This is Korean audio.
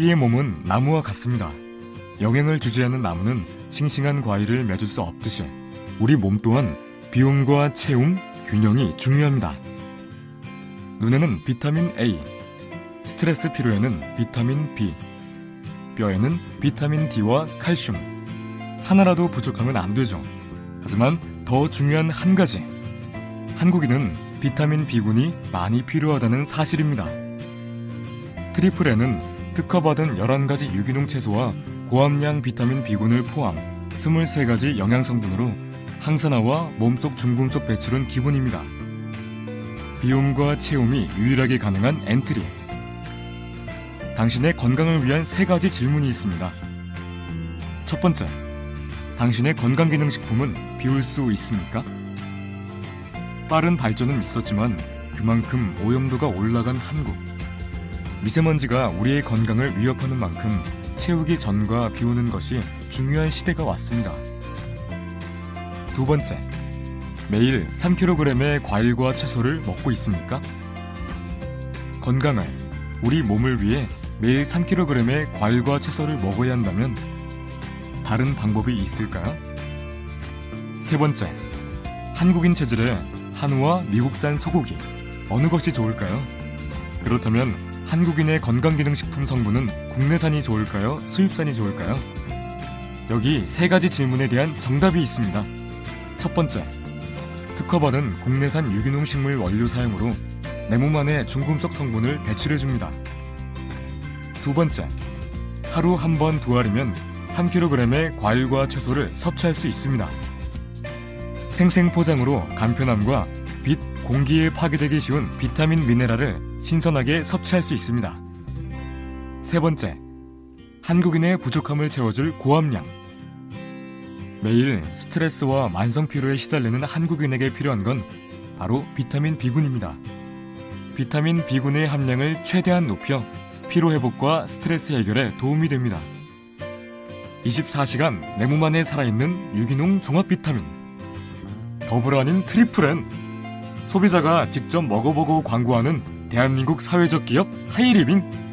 B의 몸은 나무와 같습니다. 영양을 주지 않는 나무는 싱싱한 과일을 맺을 수 없듯이 우리 몸 또한 비움과 체움, 균형이 중요합니다. 눈에는 비타민 A, 스트레스 피로에는 비타민 B, 뼈에는 비타민 D와 칼슘. 하나라도 부족하면 안 되죠. 하지만 더 중요한 한 가지. 한국인은 비타민 B군이 많이 필요하다는 사실입니다. 트리플에는 특허받은 11가지 유기농 채소와 고함량 비타민 B군을 포함 23가지 영양 성분으로 항산화와 몸속 중금속 배출은 기본입니다. 비움과 체움이 유일하게 가능한 엔트리. 당신의 건강을 위한 세 가지 질문이 있습니다. 첫 번째, 당신의 건강기능식품은 비울 수 있습니까? 빠른 발전은 있었지만 그만큼 오염도가 올라간 한국. 미세먼지가 우리의 건강을 위협하는 만큼 채우기 전과 비우는 것이 중요한 시대가 왔습니다. 두 번째, 매일 3kg의 과일과 채소를 먹고 있습니까? 건강을, 우리 몸을 위해 매일 3kg의 과일과 채소를 먹어야 한다면 다른 방법이 있을까요? 세 번째, 한국인 체질에 한우와 미국산 소고기 어느 것이 좋을까요? 그렇다면 한국인의 건강기능식품 성분은 국내산이 좋을까요? 수입산이 좋을까요? 여기 세 가지 질문에 대한 정답이 있습니다. 첫 번째, 특허받은 국내산 유기농 식물 원료 사용으로 내 몸 안에 중금속 성분을 배출해줍니다. 두 번째, 하루 한 번 두 알이면 3kg의 과일과 채소를 섭취할 수 있습니다. 생생 포장으로 간편함과 빛, 공기에 파괴되기 쉬운 비타민 미네랄을 신선하게 섭취할 수 있습니다. 세 번째, 한국인의 부족함을 채워줄 고함량. 매일 스트레스와 만성 피로에 시달리는 한국인에게 필요한 건 바로 비타민 B군입니다. 비타민 B군의 함량을 최대한 높여 피로 회복과 스트레스 해결에 도움이 됩니다. 24시간 내 몸 안에 살아있는 유기농 종합 비타민. 더블 아닌 트리플엔. 소비자가 직접 먹어보고 광고하는 대한민국 사회적 기업 하이리빙.